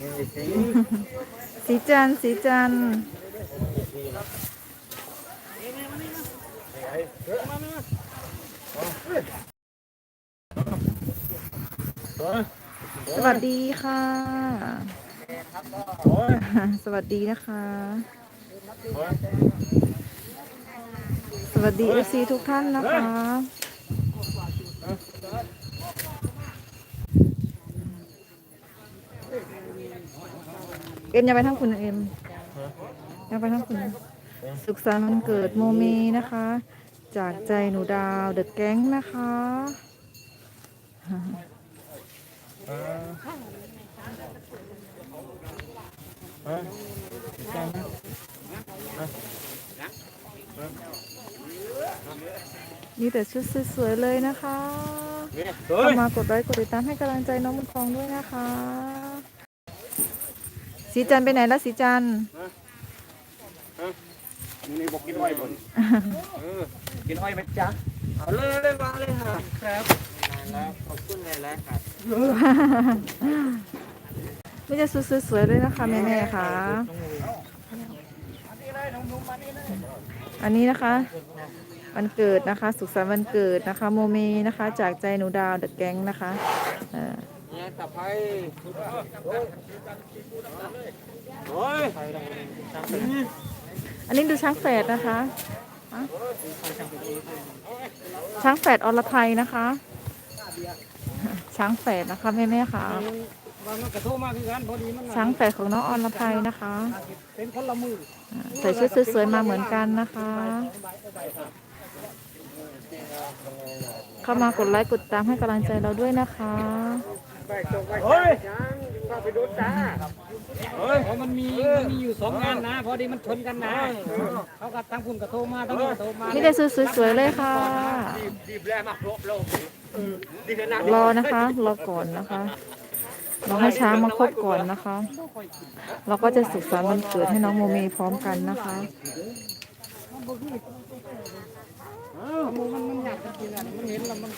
สีจันทร์สีจันทร์สวัสดีค่ะ สวัสดีนะคะ สวัสดีเอฟซีทุกท่านนะคะ เอ็มอย่าไปทั้งคุณนะเอ็มอย่าไปทั้งคุณนะสุขสันต์วันเกิดโมเมนะคะ จากใจหนูดาวเดอะแก๊งนะคะมีแต่ชุดสวยๆเลยนะคะเข้ามากดไลค์กดติดตามให้กำลังใจน้องมุนฟองด้วยนะคะ สีจันทร์ไปไหนแล้วสีจันทร์นี่บอกกินอ้อยบนเออกินอ้อยไหมจ๊ะเอาเลยเลยมาเลยค่ะครับแล้วขอบคุณเลยแล้วครับไม่จะชุดสวยๆเลยนะคะแม่ๆค่ะ อันนี้นะคะวันเกิดนะคะ สุขสันต์วันเกิดนะคะ โมเมนะคะ จากใจหนูดาวเดอะแก๊งนะคะเอ่อเนตะไคร้โอ้ยอันนี้ดูช้างแฝดนะคะ ช้างแฝดอรไทยนะคะ ช้างแฝดนะคะแม่ๆค่ะวันมันกระช้างแฝดของน้องอรไทยนะคะใส่ชุดสวยๆมาเหมือนกันนะคะ เข้ามากดไลค์กดตามให้กำลังใจเราด้วยนะคะ เฮ้ยไปดูจ้าเฮ้ยมันมีมันมีอยู่สองงานนะ พอดีมันชนกันนะเขากับทั้งคุณกระโทมาทั้งนี้กระโทมานี่ได้สวยๆเลยค่ะดีบแรกมากโลบโลบดีเลยนะรอนะคะรอก่อนนะคะรอให้ช้างมาครบก่อนนะคะ เราก็จะสุขสันต์วันเกิดให้น้องโมเมพร้อมกันนะคะมันมันอยากจะกินอะมันเห็นแล้วมัน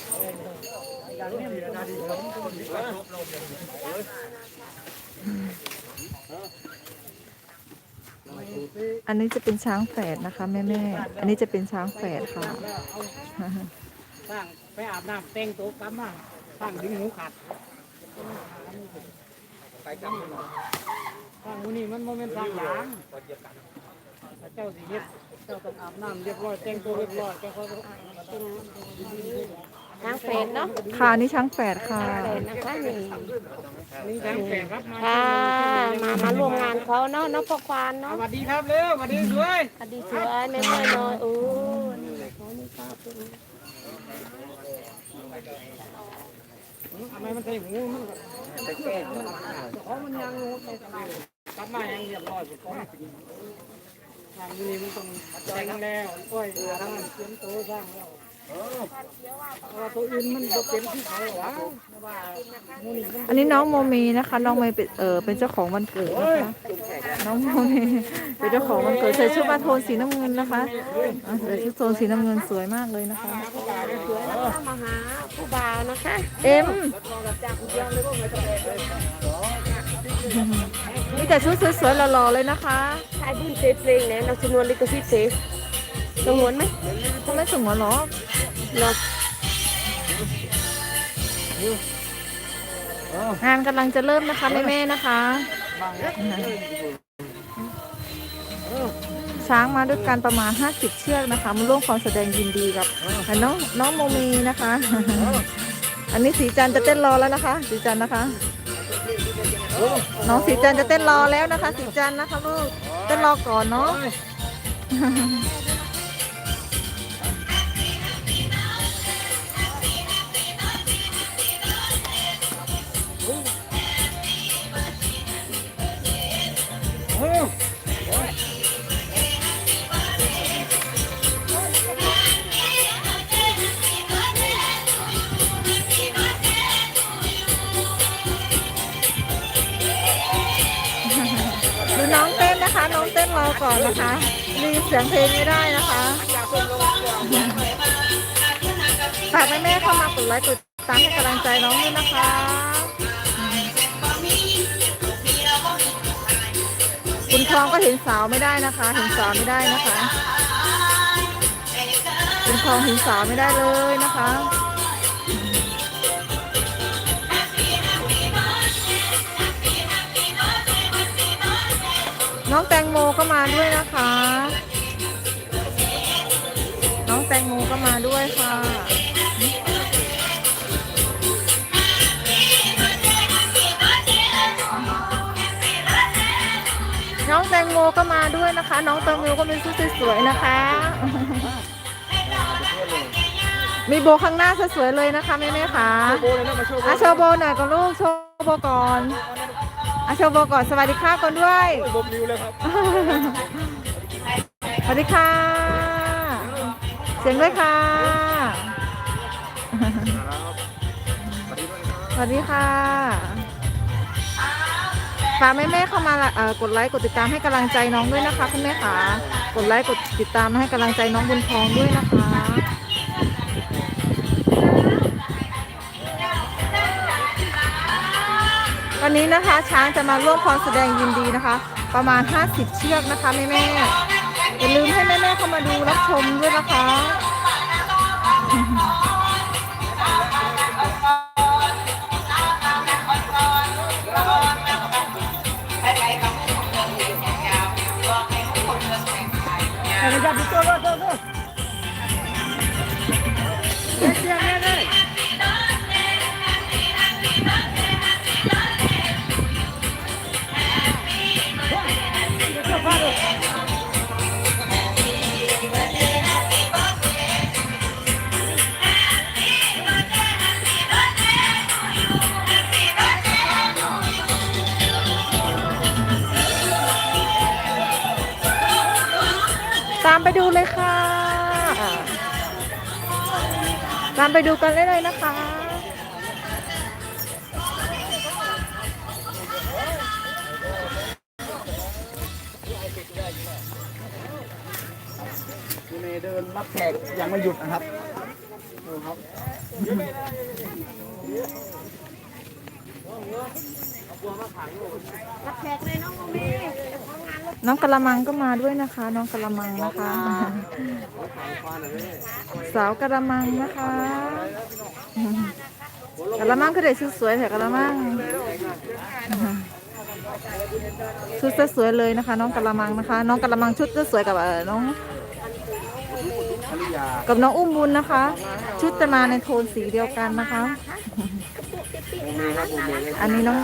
อันนี้จะเป็นช้างแฝดนะคะแม่ๆอันนี้จะเป็นช้างแฝดค่ะสร้างไปอาบน้ำแต่งตัวกำมาสร้างดึงหูขาดไปกำสร้างมูนี่มันโมเมนต์สร้างหลังเจ้าสิเฮ็ดเจ้าต้องอาบน้ำเรียบร้อยแต่งตัวเรียบร้อยแกเขา นางเฟนเนาะค่ะอันนี่ช้างแฝดค่ะเฟนนะคะนี่นี่แสงแฝงครับมาค่ะมามาร่วมงานเขาเนาะเนาะพ่อควานสเนาะวัสดีครับเร็วสวัสดีด้วยอดีตสวยแม่แม่น้อยโอ้นี่เขานี่ป้าเป็นทำไมมันใส่หูมันใส่แก้ของมันยังงูใส่ตะไคร้กลับมายังเรียบร้อยหมดของทางนี้มันต้องแต่งแล้วก้อยอาบน้ำเตรียมตัวสร้างแล้ว เพราะว่าตัวอื่นมันบ่เป็นที่เขาหรอกวะว่ามูนี่มันอันนี้น้องโมเมนะคะ น้องโมเมเป็นเออเป็นเจ้าของวันเกิดนะคะ น้องโมเมเป็นเจ้าของวันเกิดใส่ชุดมาโทนสีน้ำเงินนะคะอะใส่ชุดโทนสีน้ำเงินสวยมากเลยนะคะ สวยนะคะมาหาผู้บ่าวนะคะเอ็มมีแต่ชุดสวยๆหล่อๆเลยนะคะชายบุญเซฟเพลงเนี่ยเราชนวนลิขสิทธิ์เซฟสงวนไหมทำไมสมหัวหรอเนาะงานกำลังจะเริ่มนะคะแม่ๆนะคะ ช้างมาด้วยกันประมาณ 50 เชือกนะคะมาร่วมความแสดงยินดีกับน้องน้องโมมีนะคะ อันนี้สีจันจะเต้นรอแล้วนะคะ สีจันนะคะ น้องสีจันจะเต้นรอแล้วนะคะ สีจันนะคะลูกเต้นรอก่อนเนาะ อก่อนนะคะ รีเสียงเพลงไม่ได้นะคะฝากแม่ๆเข้ามากดไลค์กดติดตามให้กำลังใจน้องด้วยนะคะทองก็เห็นสาวไม่ได้นะคะ เห็นสาวไม่ได้นะคะบุญทองเห็นสาวไม่ได้เลยนะคะ น้องแตงโมก็มาด้วยนะคะ น้องแตงโมก็มาด้วยค่ะน้องแตงโมก็มาด้วยนะคะ น้องแตงโมก็เป็นชุดสวยๆนะคะ มีโบข้างหน้าสวยๆเลยนะคะแม่แม่ๆค่ะโบเลยนะมาโชว์อาโชว์โบหน่อยก่อนลูกโชว์โบก่อน อาโชว์โบก่อนสวัสดีค่ะก่อนด้วยบมริวเลยครับ สวัสดีค่ะ เสียงด้วยค่ะ สวัสดีค่ะฝากแม่แม่ๆเข้ามาเอ่อกดไลค์กดติดตามให้กำลังใจน้องด้วยนะคะคุณแม่ค่ะ กดไลค์กดติดตามให้กำลังใจน้องบุญทองด้วยนะคะ วันนี้นะคะ ช้างจะมาร่วมความแสดงยินดีนะคะ ประมาณ 50 เชือกนะคะแม่แม่อย่าลืมให้แม่แม่เข้ามาดูรับชมด้วยนะคะ ไปดูเลยค่ะตามไปดูกันได้เลยนะคะ คุณเมย์เดินรับแขกยังไม่หยุดนะครับดูครับน้อง น้องกะละมังก็มาด้วยนะคะ น้องกะละมังนะคะ สาวกะละมังนะคะกะละมังก็ได้ชุดสวยแต่กะละมังชุดสวยเลยนะคะ น้องกะละมังนะคะ น้องกะละมังชุดจะสวยกับน้องกับน้องอุ้มบุญนะคะ ชุดจะมาในโทนสีเดียวกันนะคะ อันนี้น้อง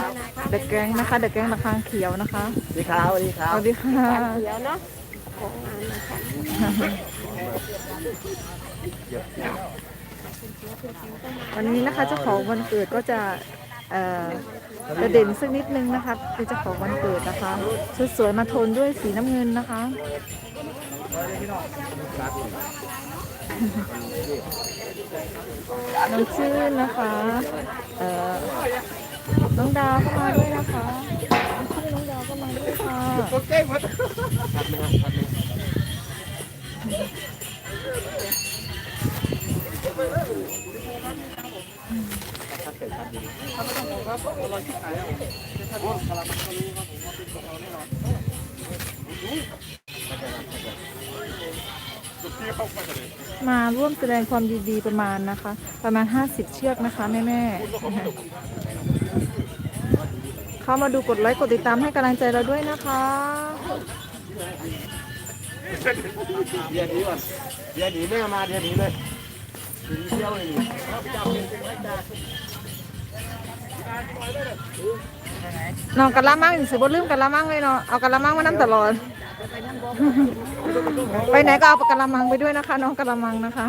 เดอะแกงนะคะ เดอะแกงระคางเขียวนะคะสวัสดีครับสวัสดีครัสบวัสดีค่ะเดี๋ยวเนาะของงานนะคะวันนี้นะคะเจ้าของวันเกิดก็จะเอ่อจะเด่นสักนิดนึงนะคะเป็นเจ้าของวันเกิดนะคะชุดสวยมาโทนด้วยสีน้ำเงินนะคะ น้องชื่นนะคะ เอ่อ น้องดาวก็มาด้วยนะคะน้องชื่นน้องดาวก็มาด้วยค่ะโอเคหมด มาร่วมแสดงความดีๆประมาณนะคะ ประมาณ 50 เชือกนะคะแม่ๆเข้ามาดูกดไลค์กดติดตามให้กำลังใจเราด้วยนะคะเดี๋ยวนี้ก่อนเดี๋ยวนี้แม่มาเดี๋ยวนี้เลยเดี๋ยวนี้เที่ยวเลยนี่น้องกะละมังสิบ่ลืมกะละมังเลยเนาะเอากะละมังมานั่ตลอด ไปไหนก็เอากะละมังไปด้วยนะคะ น้องกะละมังนะคะ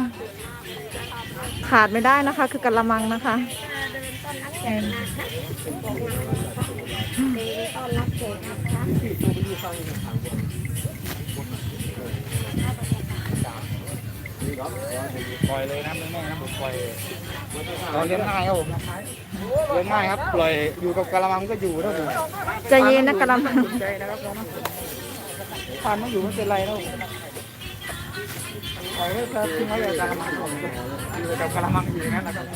ขาดไม่ได้นะคะ คือกะละมังนะคะต้อนรับแขกนะคะปล่อยเลยนะแม่แม่นะผมปล่อยเราเลี้ยงง่ายครับผมเลี้ยงง่ายครับปล่อยอยู่กับกะละมังก็อยู่เท่านั้นใจเย็นนะกะละมังใจนะครับน้อง ฟันไม่อยู่ไม่เป็นไรนะปล่อยไว้ก็ทิ้งไว้กับกะละมังผมอยู่กับกะละมังอยู่อย่นั้นนะครับ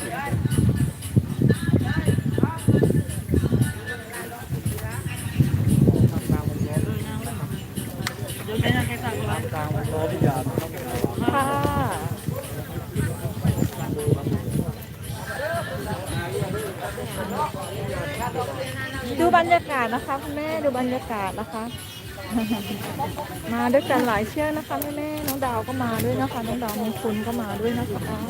ามทางมันรอพิจารณาค่ะดูบรรยากาศนะคะคุณแม่ดูบรรยากาศนะคะ มาด้วยกันหลายเชือกนะคะแม่แม่ๆน้องดาวก็มาด้วยนะคะ น้องดาวมงคลก็มาด้วยนะคะ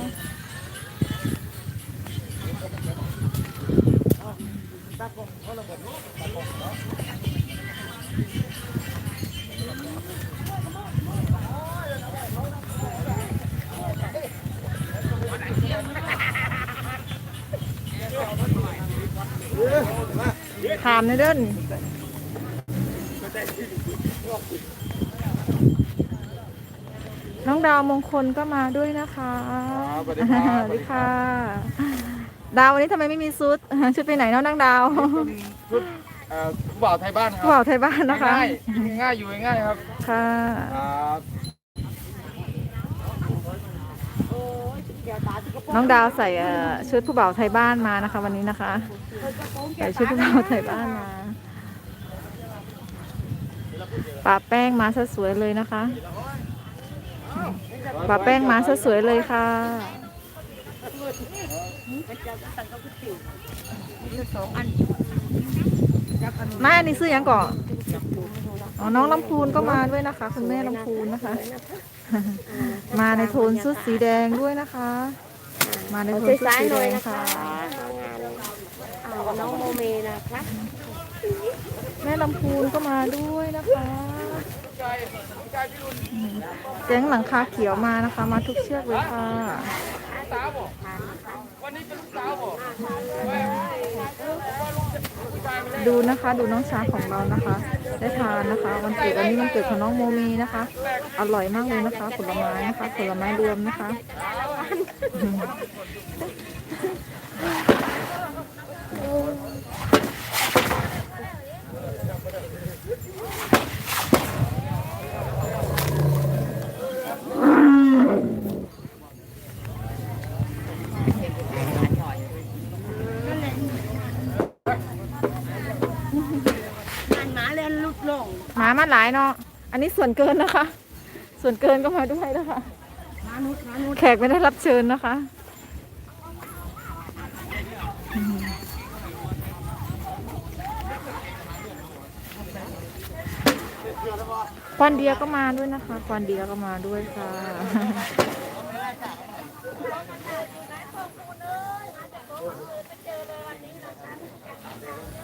ถามในเด้น น้องดาวมงคลก็มาด้วยนะคะสวัสดีครับ สวัสดีค่ะ ดาววันนี้ทำไมไม่มีชุด ชุดไปไหนเนาะนางดาวชุดเอ่อผู้บ่าวไทยบ้านคผู้รับ่าบวไทยบ้านนะคะ ง่ายๆง่ายอยู่ง่ายๆครับ ค่ะ ครับน้องดาวใส่เอ่อชุดผู้บ่าวไทยบ้านมานะคะ วันนี้นะคะใส่ชุดผู้บ่าวไทยบ้านมาปาแป้งมาซะสวยเลยนะคะ ปาแป้งมาซะสวยเลยค่ะมาอันนี้ซื้อยังก่อนอ๋อน้องลำพูนก็มาด้วยนะคะ คุณแม่ลำพูนนะคะ มาในโทนชุดสีแดงด้วยนะคะ มาในโทนชุดซ้ายสีๆหแดน่อยงนะคะค่ะเอาน้องโมเมนะคะ แม่ลำพูนก็มาด้วยนะคะ แก๊งหลังคาเขียวมานะคะ มาทุกเชือกเลยค่ะสาวบอกวันนี้เป็นลูกสาวบอกดูนะคะดูน้องช้างของเรานะคะ ได้ทานนะคะ วันเกิดวันนี้วันเกิดของน้องโมมีนะคะ อร่อยมากเลยนะคะ ผลไม้นะคะ ผลไม้รวมนะคะ หมาเล่นลุดลง หลายเนาะ อันนี้ส่วนเกินนะคะ ส่วนเกินก็มาด้วยนะคะ แขกไม่ได้รับเชิญนะคะ ควันเดียก็มาด้วยนะคะ ควันเดียก็มาด้วยค่ะ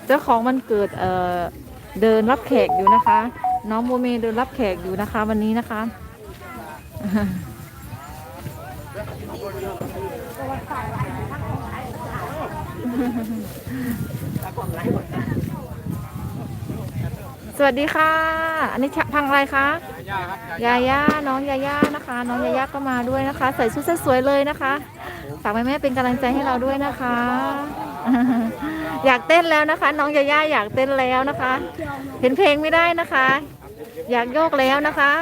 เจ้าของมันเกิดเอ่อเดินรับแขกอยู่นะคะ น้องโมเมเดินรับแขกอยู่นะคะ วันนี้นะคะสวัสดีค่ะ อันนี้พังอะไรคะย่าครับยาย่าน้องยาย่านะคะ น้องยาย่าก็มาด้วยนะคะ ใส่ชุดสวยๆเลยนะคะ ฝากแม่ๆเป็นกำลังใจให้เราด้วยนะคะ อยากเต้นแล้วนะคะ น้องยาย่าอยากเต้นแล้วนะคะ เห็นเพลงไม่ได้นะคะ อยากโยกแล้วนะคะ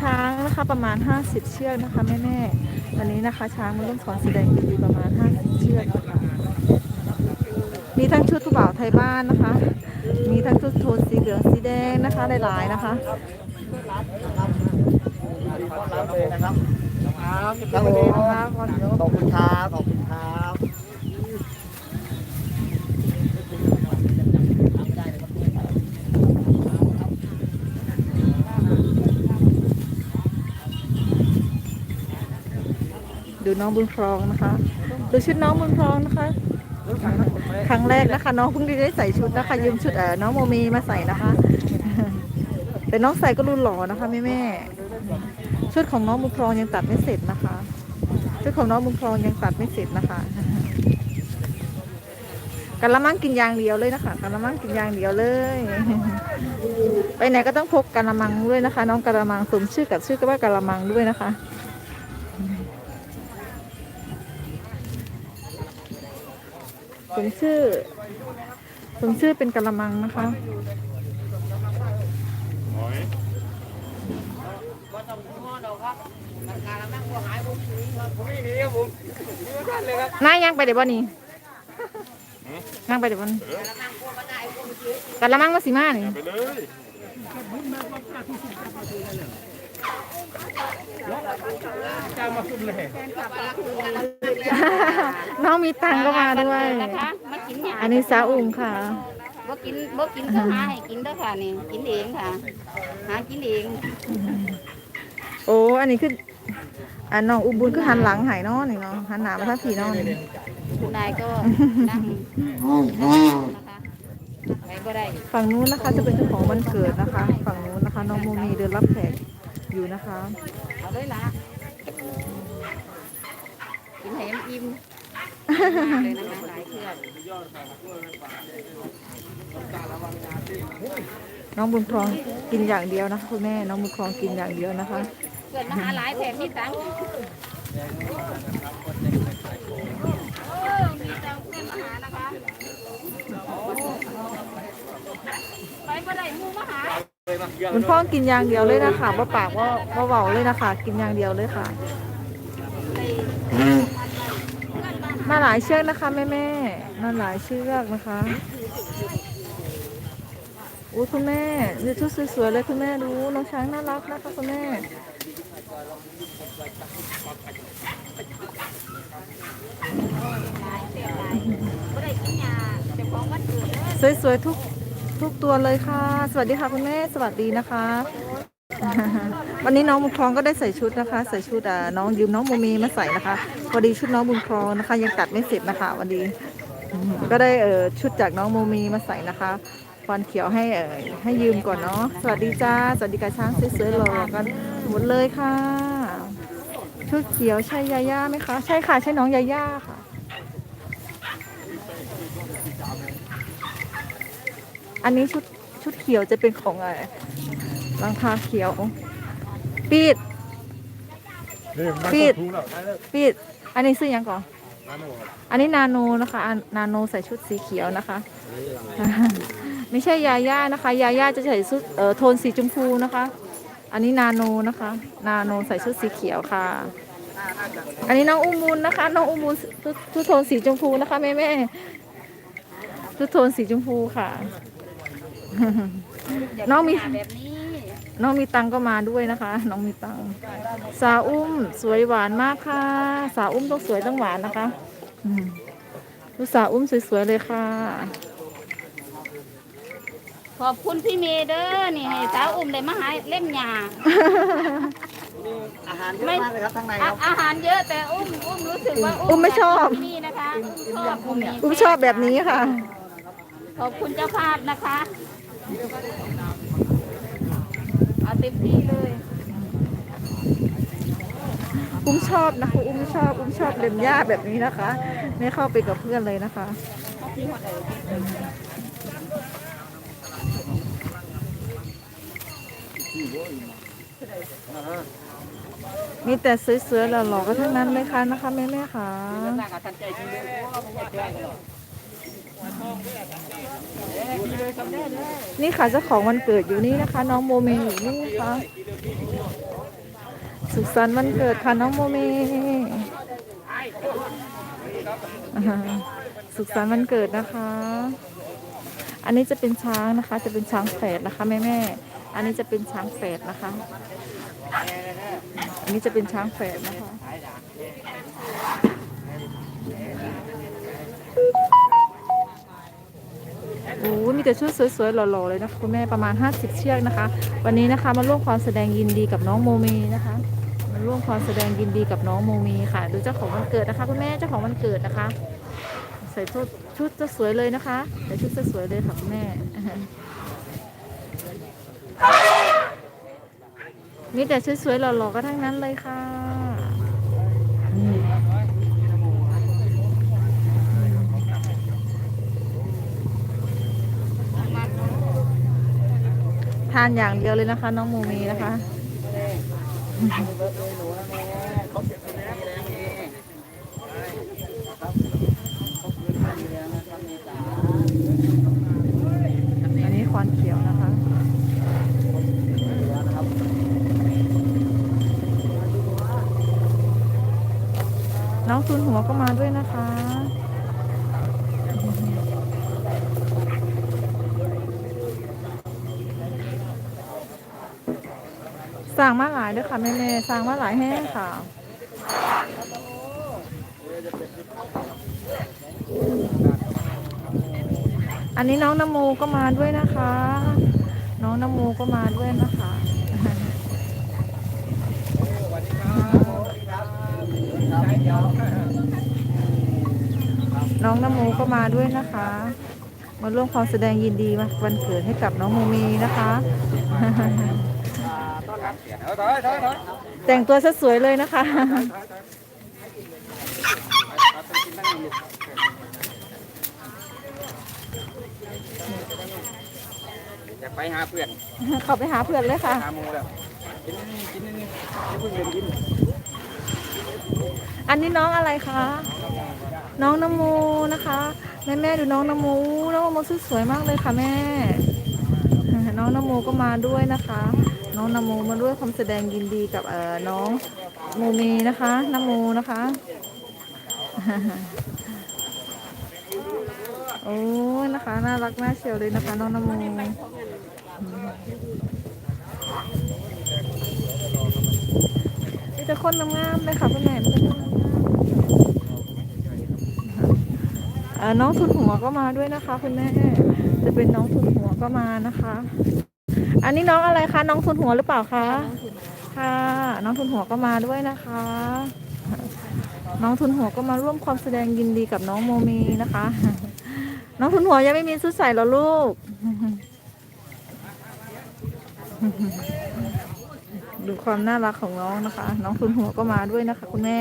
ช้างนะคะประมาณ 50 เชือกนะคะแม่ๆวันนี้นะคะ ช้างมาร่วมสอนแสดงดีประมาณ 50 เชือก มีทั้งชุดผู้บ่าวไทยบ้านนะคะ มีทั้งชุดโทนสีเหลืองสีแดงนะคะหลายๆนะคะรับครับครับครับขอบคุณครับขอบคุณครับดูน้องบุญครองนะคะ ดูชุดน้องบุญครองนะคะ ครั้งแรกนะคะ น้องเพิ่งได้ใส่ชุดนะคะ ยืมชุดเออน้องโมมีมาใส่นะคะ แต่น้องใส่ก็รุ่นหล่อนะคะแม่แม่ชุดของน้องบุญครองยังตัดไม่เสร็จนะคะ ชุดของน้องบุญครองยังตัดไม่เสร็จนะคะกันละมังกินยางเดียวเลยนะคะกันละมังกินยางเดียวเลย ไปไหนก็ต้องพกกันละมังด้วยนะคะ น้องกันละมังสมชื่อกับชื่อก็ว่ากันละมังด้วยนะคะ สมชื่อ สมชื่อเป็นกะละมังนะคะนายยังไปเดี๋ยวบ่นี่นั่งไปเดี๋ยวบ่นี่กันละมังว่าสิมานี่ ไปเลยจ้ามาขึ้นเลยน้องมีตังค์ก็มาด้วย นะคะมากินหยาอันนี้สาวอุ้มค่ะ บ่กินบ่กินก็หาให้กินเด้อค่ะนี่กินเองค่ะ หากินเองโอ้ อันนี้คืออันน้องอุบุญคือหันหลังใหายน้อนี่เนาะหันหน้ามาทางพี่น้องนี่คุณนายก็นั่งนะคะไปบ่ได้ ฝั่งนู้นนะคะจะเป็นเจ้าของวันเกิดนะคะ ฝั่งนู้นนะคะน้องโมมีเดินรับแขก อยู่นะคะเอาเลยละกินให้มันอิ่มมากเลยนะคะหลายเครื่องน้องบุญครองกินอย่างเดียวนะคะคุณแม่น้องบุญครองกินอย่างเดียวนะคะ เกิดมาหาหลายแถมมีตังค์เออมีตังค์เพื่อนมาหานะคะ ไปบ่ได้หมูมาหา บุญครอกินอย่างเดียวเลยนะคะว่าปากว่าว่าเบาเลยนะคะ กินอย่างเดียวเลยค่ะ มาหลายเชือกนะคะแม่แม่มาหลายเชือกนะคะอู้คุณแม่ดูชุดสวยๆเลยคุณแม่ดูน้องช้างน่ารักนะคะคุณแม่สวยๆทุก ทุกตัวเลยค่ะ สวัสดีค่ะคุณแม่สวัสดีนะคะ วันนี้น้องบุญครองก็ได้ใส่ชุดนะคะ ใส่ชุดอ่าน้องยืมน้องโมมีมาใส่นะคะพอดีชุดน้องบุญครองนะคะ ยังตัดไม่เสร็จนะคะวันนี้ก็ได้เออชุดจากน้องโมมีมาใส่นะคะฟันเขียวให้เออให้ยืมก่อนเนาะสวัสดีจ้าสวัสดีกาช้างสวยๆหล่อกันหมดเลยค่ะ ชุดเขียวใช่ยาย่าไหมคะ ใช่ค่ะใช่น้องยาย่าค่ะ อันนี้ชุดชุดเขียวจะเป็นของอะไรรางคาเขียว ปีดนี่มันปิดถูกแล้วไปเลยปีด อันนี้ซื้อยังก่อนมาโน่ครับอันนี้นาโนนะคะอันนาโนใส่ชุดสีเขียวนะคะ ไม่ใช่ยาย่านะคะ ยาย่าจะใส่ชุดเอ่อโทนสีชมพูนะคะ อันนี้นาโนนะคะ นาโนใส่ชุดสีเขียวค่ะ อันนี้น้องอุ้มมูลนะคะ น้องอุ้มมูลชุดชุดโทนสีชมพูนะคะแม่แม่ๆชุดโทนสีชมพูค่ะ น้องมี แบบนี้น้องมีตังก็มาด้วยนะคะ น้องมีตังสาวอุ้มสวยหวานมากค่ะ สาวอุ้มต้องสวยต้องหวานนะคะอืมดูสาวอุ้มสวยๆเลยค่ะ ขอบคุณพี่เมย์เด้อนี่ให้สาวอุ้มได้มาหาเล่มยา อาหารเยอะมากเลยครับข้างในอาอาหารเยอะแต่อุ้มอุ้มรู้สึกว่าอุ้มไม่ชอบยากกินที่นี่นะคะอุ้มชอบอุ้มนี่อุ้มชอบแบบนี้ค่ะ ขอบคุณเจ้าภาพนะคะ เอาเต็มที่เลยอุ้มชอบนะคะ อุ้มชอบ อุ้มชอบเล่มหญ้าแบบนี้นะคะ ไม่เข้าไปกับเพื่อนเลยนะคะ มีแต่สวยๆหล่อๆก็ทั้งนั้นเลยค่ะนะคะแม่ๆค่ะ นี่ค่ะเจ้าของวันเกิดอยู่นี่นะคะ น้องโมเมอยู่นี่ค่ะสุขสันต์วันเกิดค่ะน้องโมเมสุขสันต์วันเกิดนะคะ อันนี้จะเป็นช้างนะคะ จะเป็นช้างแฝดนะคะแม่แม่อันนี้จะเป็นช้างแฝดนะคะ อันนี้จะเป็นช้างแฝดนะคะ โอ้มีแต่ชุดสวยๆหล่อๆเลยนะคะคุณแม่ประมาณ 50 เชือกนะคะ วันนี้นะคะมาร่วมความแสดงยินดีกับน้องโมเมนะคะมาร่วมความแสดงยินดีกับน้องโมเมค่ะ ดูเจ้าของวันเกิดนะคะคุณแม่เจ้าของวันเกิดนะคะ ใส่ชุดชุดจะสวยเลยนะคะใส่ชุดจะสวยเลยค่ะคุณแม่มีแต่ชุดสวยๆหล่อๆก็ทั้งนั้นเลยค่ะ ทานอย่างเดียวเลยนะคะ น้องมูมีนะคะอันนี้ควันเขียวนะคะน้องทุนหัวก็มาด้วยนะคะ สั่งมาหลายด้วยค่ะแม่แม่ๆสั่งมาหลายแห้งค่ะอันนี้น้องนโมก็มาด้วยนะคะ น้องนโมก็มาด้วยนะคะน้องนโมก็มาด้วยนะคะ มาร่วมความแสดงยินดีวันเกิดให้กับน้องโมเมีนะคะ แต่งตัวซะสวยเลยนะคะอยากไปหาเพื่อนเข้าไปหาเพื่อนเลยค่ะหาหมูแล้วกินนี่กินนี่อย่าเพิ่งเดินกินอันนี้น้องอะไรคะ น้องนโมนะคะแม่แม่ๆดูน้องนโมน้องนโมสวยๆมากเลยค่ะแม่ น้องนโมก็มาด้วยนะคะ น้องนโมมาด้วยความแสดงยินดีกับเอ่อน้องโมเมนะคะนโมนะคะ โอ้ยนะคะน่ารักน่าเชียวเลยนะคะ น้องนโมมีแต่คนงามเลยค่ะคุณแม่แมๆเอ่น้องทุนหัวก็มาด้วยนะคะคุณแม่จะเป็นน้องทุนหัวก็มานะคะ อันนี้น้องอะไรคะ น้องทุนหัวหรือเปล่าคะ ค่ะ น้องทุนหัวก็มาด้วยนะคะ น้องทุนหัวก็มาร่วมความแสดงยินดีกับน้องโมมีนะคะ น้องทุนหัวยังไม่มีชุดใส่เหรอลูก ดูความน่ารักของน้องนะคะ น้องทุนหัวก็มาด้วยนะคะ คุณแม่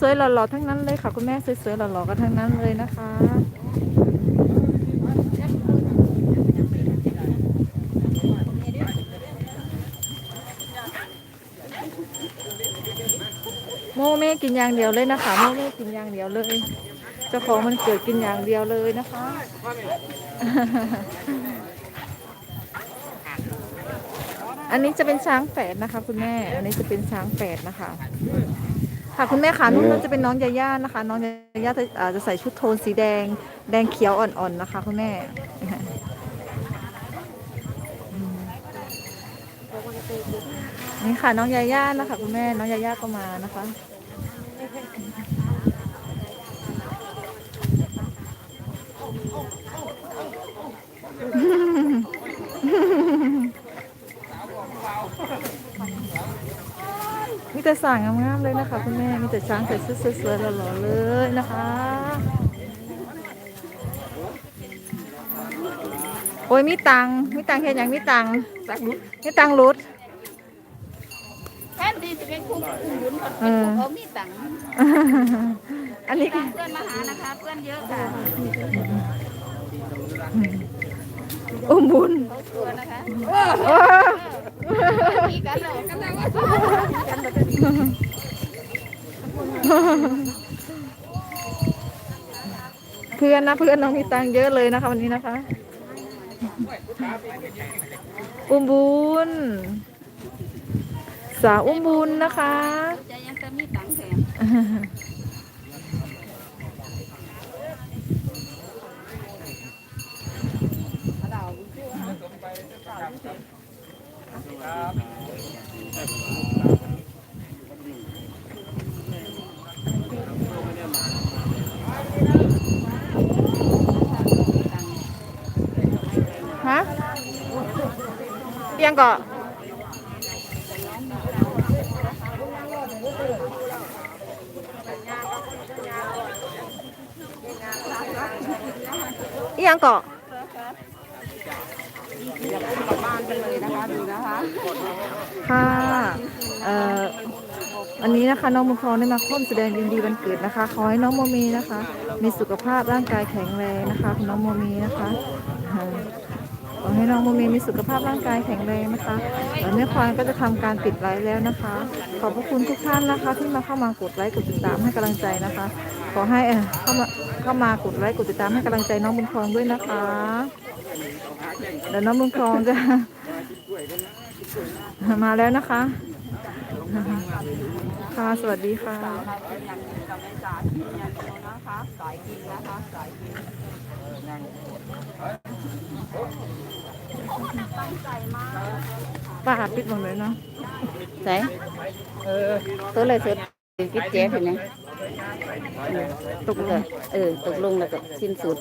สวยๆหล่อๆทั้งนั้นเลยค่ะ คุณแม่สวยๆหล่อๆกันทั้งนั้นเลยนะคะโมเม่กินอย่างเดียวเลยนะคะโมเม่กินอย่างเดียวเลยเจ้าของมันเกิดกินอย่างเดียวเลยนะคะ อันนี้จะเป็นช้างแฝดนะคะ คุณแม่ อันนี้จะเป็นช้างแฝดนะคะ ค่ะคุณแม่ค่ะนุ่นนั่นจะเป็นน้องยาย่านะคะ น้องยาย่าจะอ่าจะใส่ชุดโทนสีแดง แดงเขียวอ่อนๆนะคะ คุณแม่นี่ค่ะน้องยาย่านะคะ คุณแม่น้องยาย่าก็มานะคะมี แต่สั่งงามๆเลยนะคะคุณแม่มีแต่ช้างใส่ชุดสวยๆหล่อๆเลยนะคะโอ้ยมีตังค์มีตังค์เห็นอย่างมีตังค์มีตังค์รุดแทนที่จะเป็นคุณคุณบุญคนเอเป็นอผู้เขามีตังค์อันนี้เพื่อนมาหานะคะเพื่อนเยอะค่ะ อุ้มบุญเพื่อนนะเพื่อนน้องมีตังเยอะเลยนะคะวันนี้นะคะ อุ้มบุญ สาวอุ้มบุญนะคะ จะยังจะมีตังค์แถม ฮะ เอียงก่อนเอียงก่อนค่ะเอ่อวันนี้นะคะน้องมุคองได้มาร่วมแสดงยินดีวันเกิดนะคะ ขอให้น้องโมมีนะคะ มีสุขภาพร่างกายแข็งแรงนะคะคุณน้องโมมีนะคะ อ่าอให้น้องโมเมมีสุขภาพร่างกายแข็งแรงนะคะแล้วแม่ควานก็จะทำการปิดไลฟ์แล้วนะคะ ขอบพระคุณทุกท่านนะคะ ที่มาเข้ามากดไลค์กดติดตามให้กำลังใจนะคะ ขอให้เข้ามาเข้ามากดไลค์กดติดตามให้กำลังใจน้องบุญครองด้วยนะคะเดี๋ยวน้องบุญครองจะมาแล้วนะคะ ค่ะ สวัสดีค่ะ ป้าปิดหมดเลยเนาะใส่เออตัวเลยสุดกิดเจ๊เห็นไหมตกลงเออตกลงแล้วก็สิ้นสุด